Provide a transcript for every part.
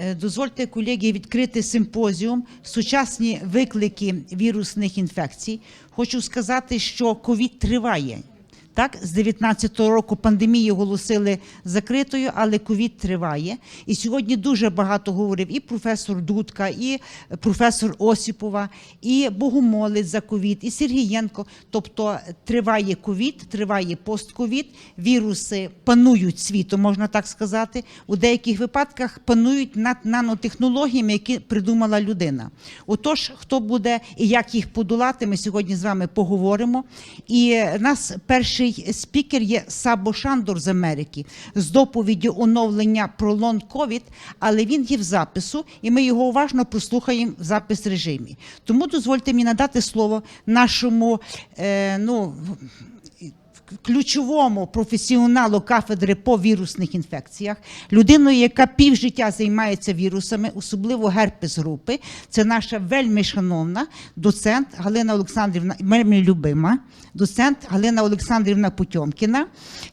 Е, Дозвольте, колеги, відкрити симпозіум Сучасні виклики вірусних інфекцій. Хочу сказати, що ковід триває. Так, з 19-го року пандемію оголосили закритою, але ковід триває. І сьогодні дуже багато говорив і професор Дудка, і професор Осіпова, і Богомолець за ковід, і Сергієнко. Тобто триває ковід, триває постковід, віруси панують світом, можна так сказати. У деяких випадках панують над нанотехнологіями, які придумала людина. Отож, хто буде і як їх подолати, ми сьогодні з вами поговоримо. І нас перший спікер є Сабо Шандор з Америки з доповіддю оновлення про лон ковід, але він є в запису, і ми його уважно прослухаємо в запис режимі. Тому дозвольте мені надати слово нашому е, ну, ключовому професіоналу кафедри по вірусних інфекціях, людиною, яка півжиття займається вірусами, особливо герпес групи. Це наша вельми шановна доцент Галина Олександрівна, вельми любима, доцент Галина Олександрівна Путьомкіна,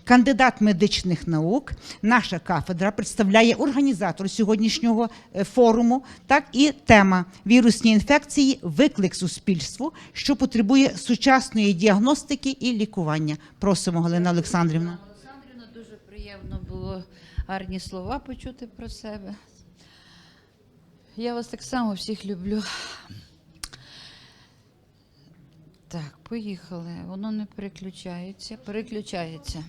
кандидат медичних наук. Наша кафедра представляє організатор сьогоднішнього е, форуму, так і тема вірусні інфекції, виклик суспільству, що потребує сучасної діагностики і лікування. Просимо, Галина Олександрівна. Олександрівна, дуже приємно було гарні слова почути про себе. Я вас так само всіх люблю. Так, поїхали. Воно не переключається. Переключається.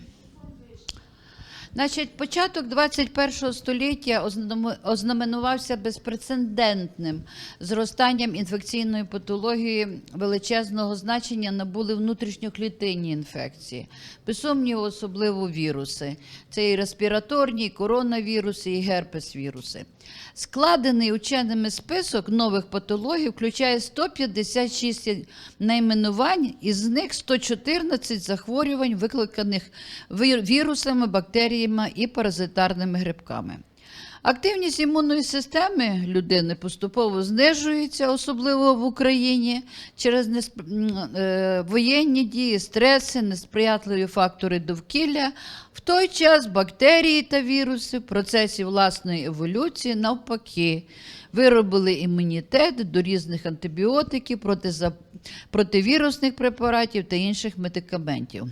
Значить, початок 21 століття ознаменувався безпрецедентним зростанням інфекційної патології величезного значення набули внутрішньоклітинні інфекції. Без сумніву, особливо віруси. Це і респіраторні, і коронавіруси, і герпес-віруси. Складений ученими список нових патологій включає 156 найменувань, із них 114 захворювань, викликаних вірусами, бактеріями і паразитарними грибками. Активність імунної системи людини поступово знижується, особливо в Україні, через несп- е, воєнні дії, стреси, несприятливі фактори довкілля. В той час бактерії та віруси в процесі власної еволюції навпаки виробили імунітет до різних антибіотиків, протиза- противірусних препаратів та інших медикаментів.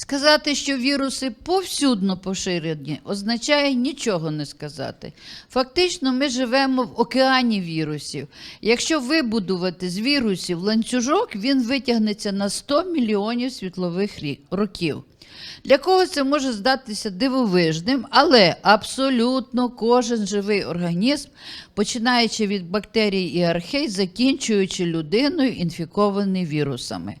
Сказати, що віруси повсюдно поширені, означає нічого не сказати. Фактично, ми живемо в океані вірусів. Якщо вибудувати з вірусів ланцюжок, він витягнеться на 100 мільйонів світлових років. Для когось це може здатися дивовижним, але абсолютно кожен живий організм, починаючи від бактерій і архей, закінчуючи людиною, інфікований вірусами.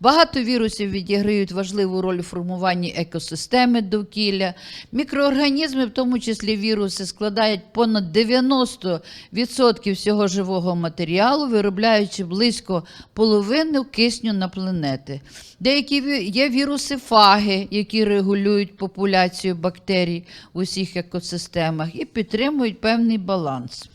Багато вірусів відіграють важливу роль у формуванні екосистеми довкілля. Мікроорганізми, в тому числі віруси, складають понад 90% всього живого матеріалу, виробляючи близько половини кисню на планети. Деякі є віруси фаги, які регулюють популяцію бактерій у всіх екосистемах і підтримують певний баланс.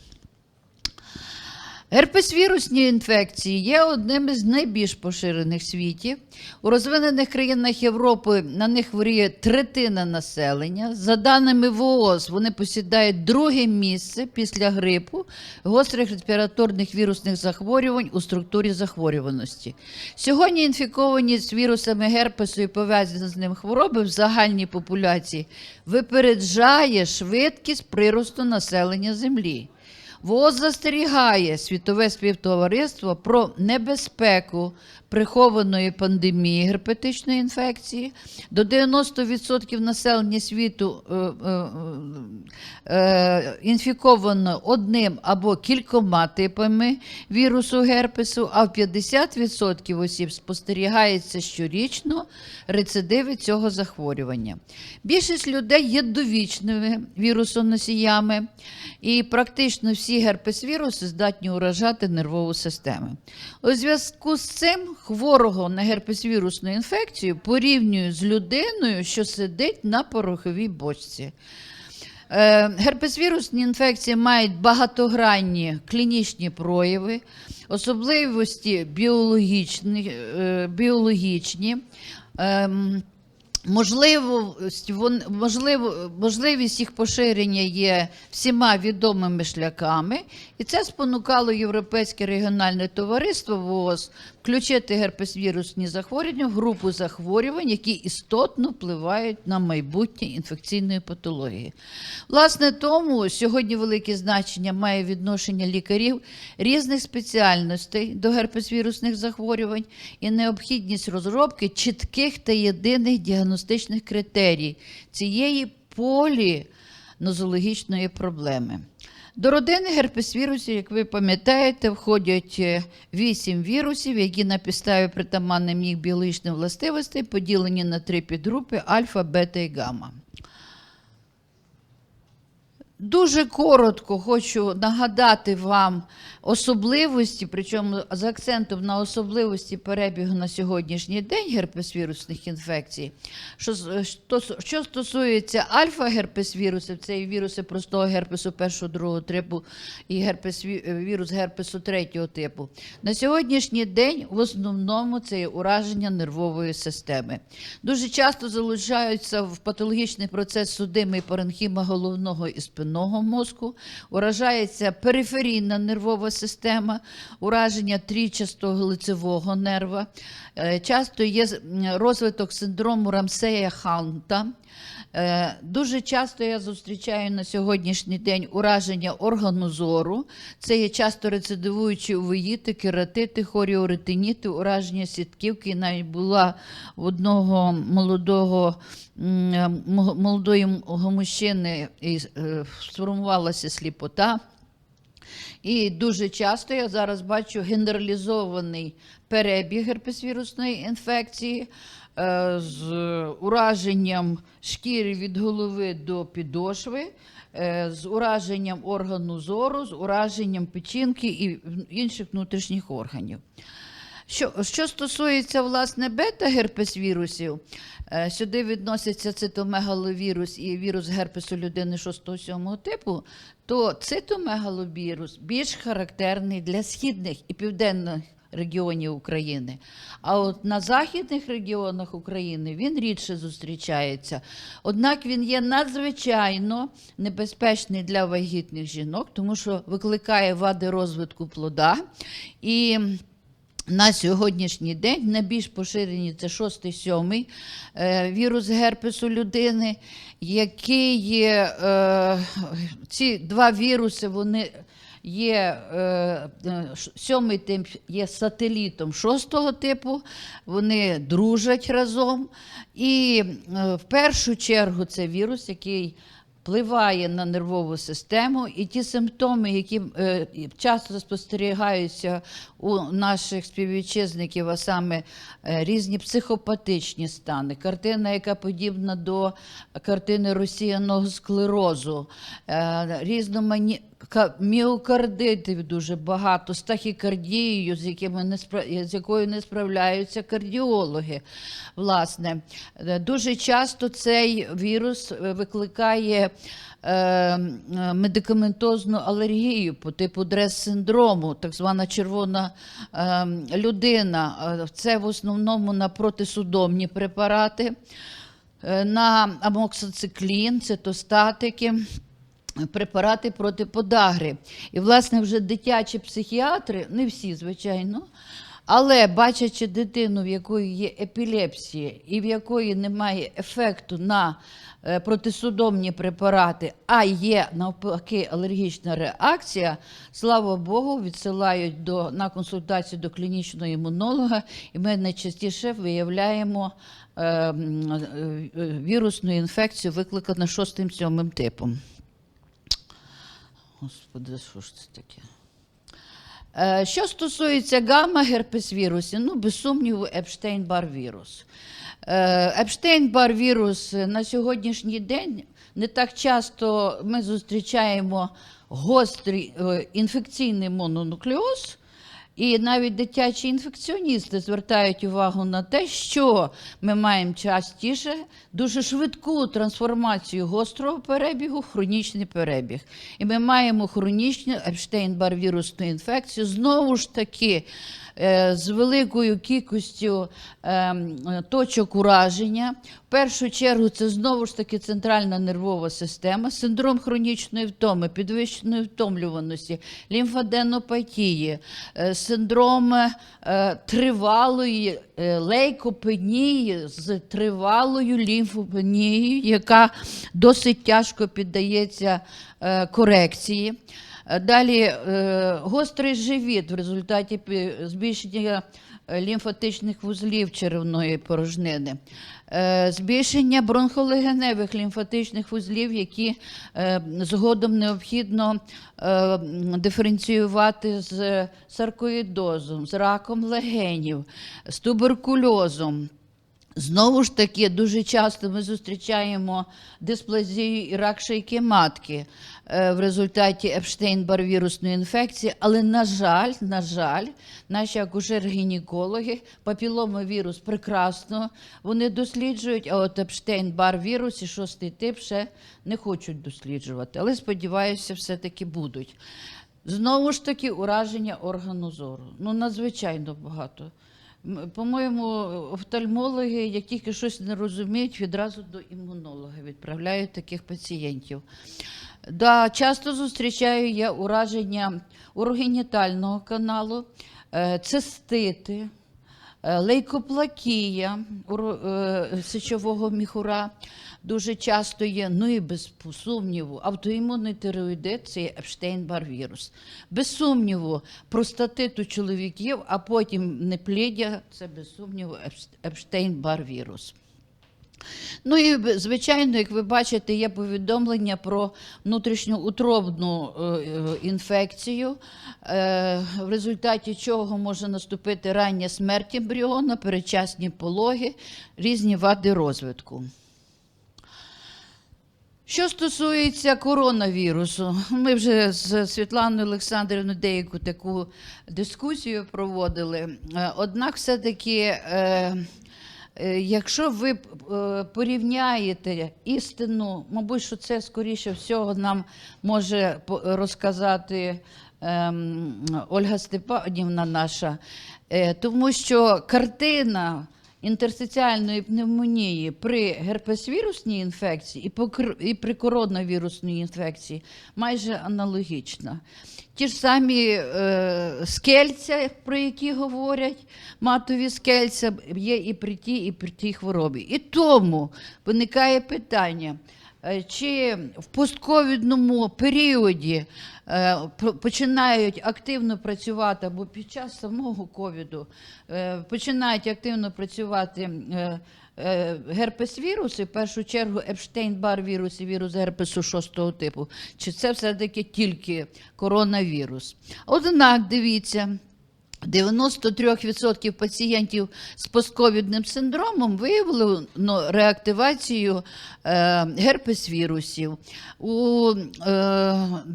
Герпес-вірусні інфекції є одним із найбільш поширених в світі. У розвинених країнах Європи на них хворіє третина населення. За даними ВООЗ, вони посідають друге місце після грипу, гострих респіраторних вірусних захворювань у структурі захворюваності. Сьогодні інфікованість вірусами герпесу і пов'язані з ним хвороби в загальній популяції випереджає швидкість приросту населення Землі. ВООЗ застерігає світове співтовариство про небезпеку прихованої пандемії герпетичної інфекції. До 90% населення світу е, е, е, інфіковано одним або кількома типами вірусу герпесу, а в 50% осіб спостерігається щорічно рецидиви цього захворювання. Більшість людей є довічними вірусоносіями, і практично всі герпес-віруси здатні уражати нервову систему. У зв'язку з цим хворого на герпес-вірусну інфекцію порівнюють з людиною, що сидить на пороховій бочці. Е, Герпес-вірусні інфекції мають багатогранні клінічні прояви, особливості біологічні, е, біологічні ем, Можливість, можливо, можливість їх поширення є всіма відомими шляхами, і це спонукало Європейське регіональне товариство ВООЗ включити герпес-вірусні захворювання в групу захворювань, які істотно впливають на майбутнє інфекційної патології. Власне, тому сьогодні велике значення має відношення лікарів різних спеціальностей до герпес-вірусних захворювань і необхідність розробки чітких та єдиних діагностичних критерій цієї полінозологічної проблеми. До родини герпес-вірусів, як ви пам'ятаєте, входять е, вісім вірусів, які на підставі притаманним їх біологічних властивостей поділені на три підгрупи альфа, бета і гамма. Дуже коротко хочу нагадати вам особливості, причому з акцентом на особливості перебігу на сьогоднішній день герпес-вірусних інфекцій. Що, що, стосується альфа-герпес-вірусів, це і віруси простого герпесу першого, другого типу і герпес, вірус герпесу третього типу. На сьогоднішній день в основному це є ураження нервової системи. Дуже часто залучаються в патологічний процес судими паренхіма головного і спинного мозку, уражається периферійна нервова система, ураження трічастого лицевого нерва. Е, Часто є розвиток синдрому Рамсея Ханта. Е, Дуже часто я зустрічаю на сьогоднішній день ураження органу зору. Це є часто рецидивуючі увеїти, кератити, хоріоретиніти, ураження сітківки. Навіть була в одного молодого молодої мужчини е, сформувалася сліпота. І дуже часто я зараз бачу генералізований перебіг герпесвірусної інфекції е, з ураженням шкіри від голови до підошви, е, з ураженням органу зору, з ураженням печінки і інших внутрішніх органів. Що, що стосується власне бета-герпес-вірусів, е, сюди відносяться цитомегаловірус і вірус герпесу людини 6-7 типу, то цитомегаловірус більш характерний для східних і південних регіонів України. А от на західних регіонах України він рідше зустрічається. Однак він є надзвичайно небезпечний для вагітних жінок, тому що викликає вади розвитку плода. І на сьогоднішній день найбільш поширені це 6-7 е, вірус герпесу людини, який є, е, ці два віруси, вони є, е, сьомий тип є сателітом шостого типу, вони дружать разом. І в першу чергу це вірус, який впливає на нервову систему, і ті симптоми, які е, часто спостерігаються у наших співвітчизників, а саме е, різні психопатичні стани, картина, яка подібна до картини росіяного склерозу, е, різномані ка- міокардитів дуже багато, з тахікардією, з, якими не спра- з якою не справляються кардіологи. Власне, Е, дуже часто цей вірус е, викликає е, е, медикаментозну алергію по типу дрес-синдрому, так звана червона е, людина. Це в основному на протисудомні препарати, на амоксициклін, цитостатики препарати проти подагри. І, власне, вже дитячі психіатри, не всі, звичайно, але бачачи дитину, в якої є епілепсія і в якої немає ефекту на е, протисудомні препарати, а є навпаки алергічна реакція, слава Богу, відсилають до, на консультацію до клінічного імунолога, і ми найчастіше виявляємо е, е, вірусну інфекцію, викликану 6-7 типом. Господи, що ж це таке? Е, Що стосується гамма герпес-вірусів, ну, без сумніву, Епштейн-бар вірус. Е, Епштейн-бар вірус на сьогоднішній день не так часто ми зустрічаємо гострий е, інфекційний мононуклеоз, І навіть дитячі інфекціоністи звертають увагу на те, що ми маємо частіше дуже швидку трансформацію гострого перебігу в хронічний перебіг. І ми маємо хронічну Епштейн-Бар вірусну інфекцію знову ж таки з великою кількістю ем, точок ураження. В першу чергу це знову ж таки центральна нервова система, синдром хронічної втоми, підвищеної втомлюваності, лімфаденопатії, е, синдром е, тривалої е, лейкопенії з тривалою лімфопенією, яка досить тяжко піддається е, корекції. Е, Далі е, гострий живіт в результаті збільшення е, лімфатичних вузлів черевної порожнини, збільшення бронхолегеневих лімфатичних вузлів, які згодом необхідно диференціювати з саркоїдозом, з раком легенів, з туберкульозом. Знову ж таки, дуже часто ми зустрічаємо дисплазію і рак шийки матки в результаті Епштейн-Бар вірусної інфекції, але, на жаль, на жаль, наші акушер-гінекологи папіломовірус прекрасно вони досліджують, а от Епштейн-Бар вірус і шостий тип ще не хочуть досліджувати. Але сподіваюся, все-таки будуть. Знову ж таки, ураження органу зору. Ну, надзвичайно багато. По-моєму, офтальмологи, як тільки щось не розуміють, відразу до імунолога відправляють таких пацієнтів. Да, часто зустрічаю я ураження урогенітального каналу, е, цистити, е, лейкоплакія е, сечового міхура дуже часто є. Ну і без сумніву, автоімунний тиреоїдит це Епштейн-Бар вірус. Без сумніву, простатит у чоловіків, а потім непліддя це без сумніву Епш- Епштейн-Бар вірус. Ну і звичайно, як ви бачите, є повідомлення про внутрішньоутробну е, е, інфекцію, е, в результаті чого може наступити рання смерть ембріона, передчасні пологи, різні вади розвитку. Що стосується коронавірусу, ми вже з Світланою Олександрівною деяку таку дискусію проводили. Однак, все-таки, якщо ви е, порівняєте істину, мабуть, що це скоріше всього нам може розказати ем, Ольга Степанівна наша, е, тому що картина інтерстиціальної пневмонії при герпесвірусній інфекції і, при коронавірусній інфекції майже аналогічна. Ті ж самі е, скельця, про які говорять, матові скельця, є і при тій, і при тій хворобі. І тому виникає питання. Е, Чи в постковідному періоді е, починають активно працювати або під час самого ковіду е, починають активно працювати герпес-віруси, в першу чергу Епштейн-Бар вірус і вірус герпесу шостого типу, чи це все-таки тільки коронавірус? Однак, дивіться. 93% пацієнтів з постковідним синдромом виявлено реактивацію е, герпес-вірусів. У е,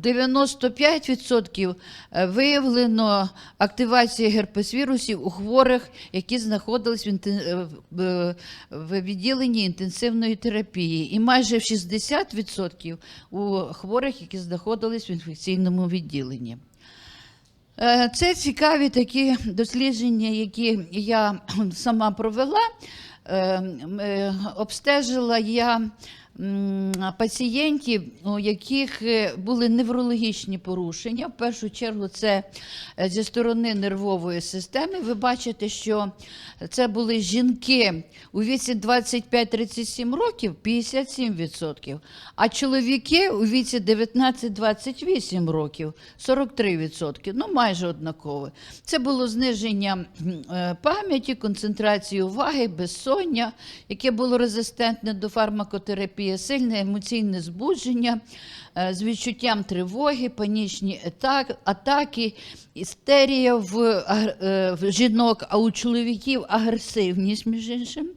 95% виявлено активацію герпес-вірусів у хворих, які знаходились е, в відділенні інтенсивної терапії, і майже в 60% у хворих, які знаходились в інфекційному відділенні. Е, Це цікаві такі дослідження, які я сама провела. Е, м, е, Обстежила я пацієнтів, у яких е, були неврологічні порушення. В першу чергу, це е, зі сторони нервової системи. Ви бачите, що це були жінки у віці 25-37 років 57%, а чоловіки у віці 19-28 років 43%. Ну, майже однакове. Це було зниження е, пам'яті, концентрації уваги, безсоння, яке було резистентне до фармакотерапії, сильне емоційне збудження е, з відчуттям тривоги, панічні атаки, істерія в, е, в жінок, а у чоловіків агресивність, між іншим.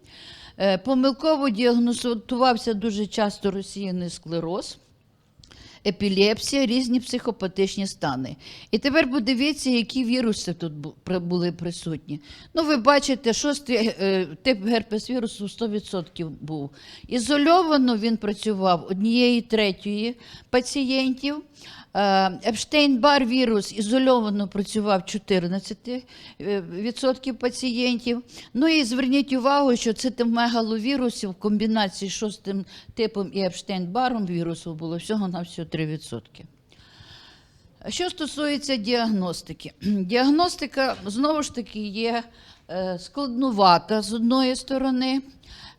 Е, Помилково діагностувався дуже часто розсіяний склероз. Епілепсія, різні психопатичні стани. І тепер подивіться, які віруси тут були присутні. Ну, ви бачите, шостий е, тип герпес-вірусу 100% був. Ізольовано він працював однієї третьої пацієнтів. Е, Епштейн-Бар вірус ізольовано працював 14% пацієнтів. Ну і зверніть увагу, що цитомегаловірусів в комбінації з шостим типом і Епштейн-Баром вірусу було всього на всього 3%. Що стосується діагностики, діагностика знову ж таки є е, складнувата з одної сторони.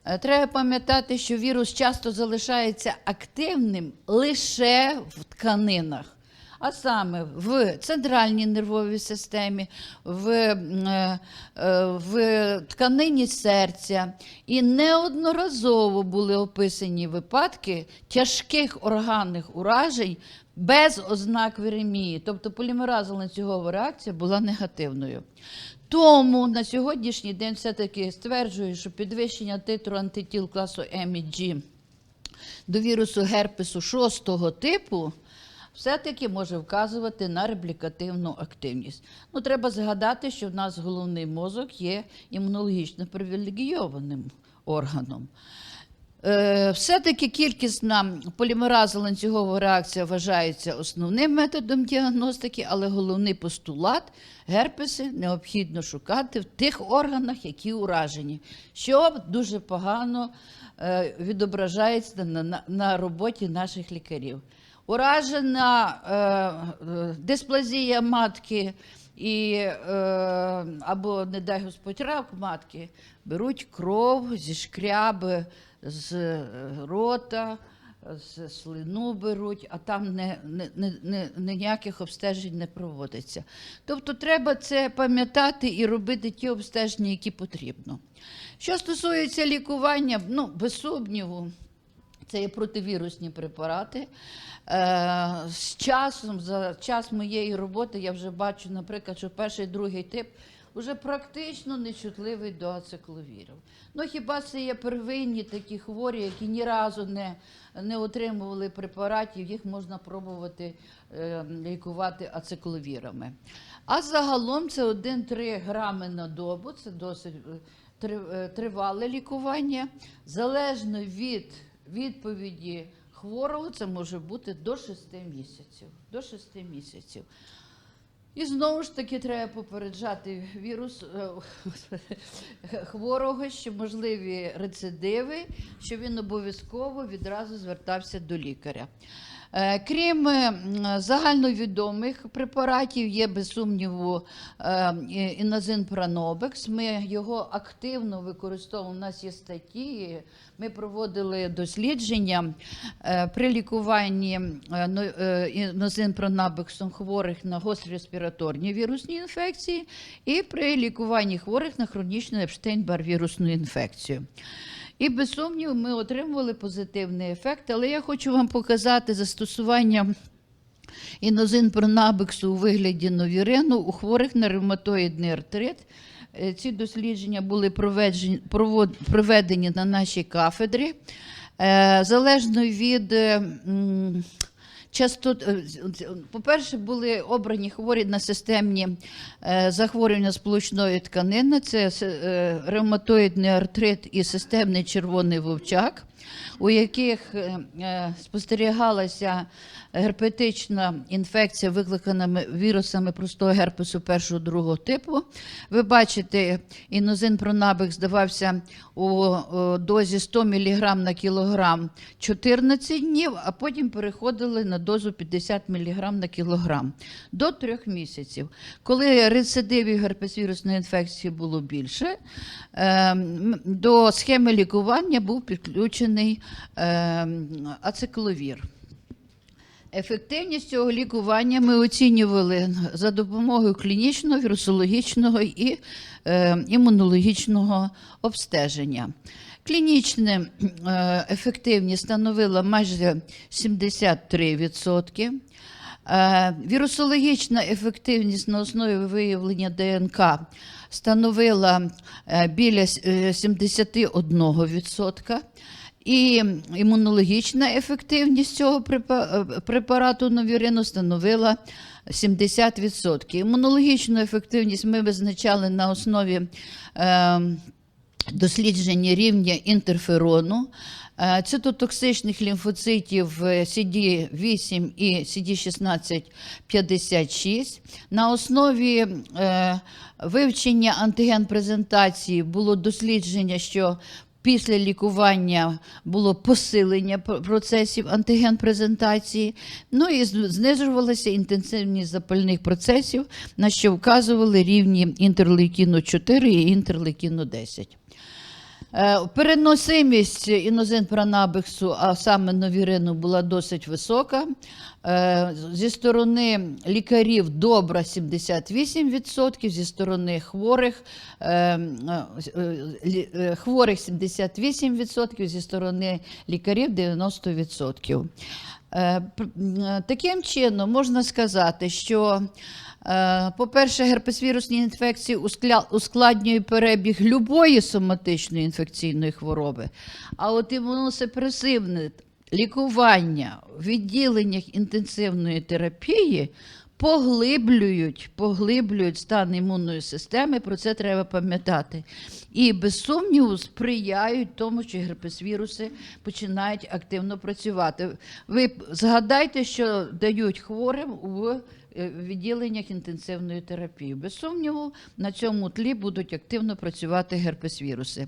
Е, Треба пам'ятати, що вірус часто залишається активним лише в тканинах, а саме в центральній нервовій системі, в, е, е, в тканині серця. І неодноразово були описані випадки тяжких органних уражень без ознак віремії, тобто полімеразна ланцюгова реакція була негативною. Тому на сьогоднішній день все-таки стверджую, що підвищення титру антитіл класу М і G до вірусу герпесу шостого типу все-таки може вказувати на реплікативну активність. Ну, треба згадати, що в нас головний мозок є імунологічно привілегійованим органом. Е, Все-таки кількісна полімераза ланцюгова реакція вважається основним методом діагностики, але головний постулат герпеси необхідно шукати в тих органах, які уражені, що дуже погано е, відображається на, на, на роботі наших лікарів. Уражена е, е, дисплазія матки і, е, або, не дай Господь, рак матки, беруть кров зі шкряби, з е, рота, з слину беруть, а там не, не, не, не, ніяких обстежень не проводиться. Тобто треба це пам'ятати і робити ті обстеження, які потрібно. Що стосується лікування, ну, без сумніву, це є противірусні препарати. Е, з часом, за час моєї роботи, я вже бачу, наприклад, що перший другий тип вже практично нечутливий до ацикловірів. Ну хіба це є первинні такі хворі, які ні разу не, не отримували препаратів, їх можна пробувати е, лікувати ацикловірами. А загалом це 1-3 грами на добу, це досить е, е, тривале лікування, залежно від відповіді хворого, це може бути до 6 місяців. До 6 місяців. І знову ж таки треба попереджати вірус е, хворого, що можливі рецидиви, що він обов'язково відразу звертався до лікаря. Е, Крім е, загальновідомих препаратів, є без сумніву е, інозин Пранобекс. Ми його активно використовуємо. У нас є статті. Ми проводили дослідження при лікуванні но- інозин Пранобексом хворих на гострі респіраторні вірусні інфекції і при лікуванні хворих на хронічну Епштейн-Бар вірусну інфекцію. І без сумнів ми отримували позитивний ефект, але я хочу вам показати застосування інозин пронабексу у вигляді новірину у хворих на ревматоїдний артрит. Е, Ці дослідження були проведені на нашій кафедрі. Е, Залежно від м, частот, е, по-перше, були обрані хворі на системні е, захворювання сполучної тканини, це е, ревматоїдний артрит і системний червоний вовчак, у яких е, е, спостерігалася герпетична інфекція, викликана вірусами простого герпесу першого другого типу. Ви бачите, інозин пронабек здавався у дозі 100 мг на кілограм 14 днів, а потім переходили на дозу 50 мг на кілограм до 3 місяців. Коли рецидивів герпесвірусної інфекції було більше, ем, до схеми лікування був підключений ем, ацикловір. Ефективність цього лікування ми оцінювали за допомогою клінічного, вірусологічного і е, імунологічного обстеження. Клінічна е, ефективність становила майже 73%. Е, Вірусологічна ефективність на основі виявлення ДНК становила е, біля е, 71%. І імунологічна ефективність цього е, препарату новірину становила 70%. Імунологічну ефективність ми визначали на основі е, дослідження рівня інтерферону, е, цитотоксичних лімфоцитів е, CD8 і CD1656. На основі е, вивчення антиген-презентації було дослідження, що Після лікування було посилення процесів антиген-презентації, ну і знижувалася інтенсивність запальних процесів, на що вказували рівні інтерлейкіну 4 і інтерлейкіну 10. Е, Переносимість іноземпранабексу, а саме новірину, була досить висока. Е, Зі сторони лікарів добра 78%, зі сторони хворих, е, хворих 78%, зі сторони лікарів 90%. Е, м, Таким чином можна сказати, що Е, По-перше, герпесвірусні інфекції ускладнює перебіг любої соматичної інфекційної хвороби. А от імуносепресивне лікування в відділеннях інтенсивної терапії поглиблюють, поглиблюють стан імунної системи, про це треба пам'ятати. І без сумніву сприяють тому, що герпесвіруси починають активно працювати. Ви згадайте, що дають хворим в е, відділеннях інтенсивної терапії. Без сумніву, на цьому тлі будуть активно працювати герпесвіруси.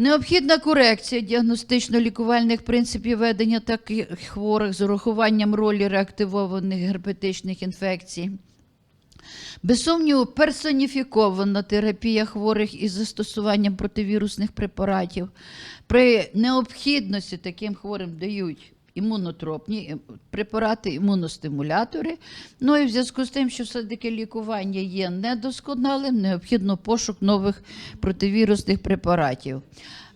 Необхідна корекція діагностично-лікувальних принципів ведення таких хворих з урахуванням ролі реактивованих герпетичних інфекцій. Без сумніву, персоніфікована терапія хворих із застосуванням противірусних препаратів. При необхідності таким хворим дають імунотропні е, препарати, імуностимулятори. Ну і в зв'язку з тим, що все-таки лікування є недосконалим, необхідно пошук нових противірусних препаратів.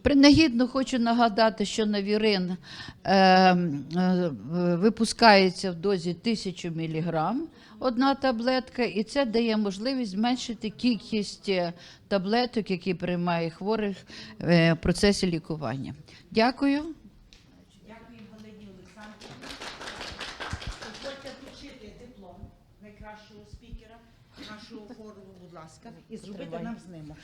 Принагідно хочу нагадати, що навірин е, е, випускається в дозі 1000 мг одна таблетка, і це дає можливість зменшити кількість е, таблеток, які приймає хворих е, в процесі лікування. Дякую. Дякую, нашого форуму, будь ласка, і зробити нам знімок.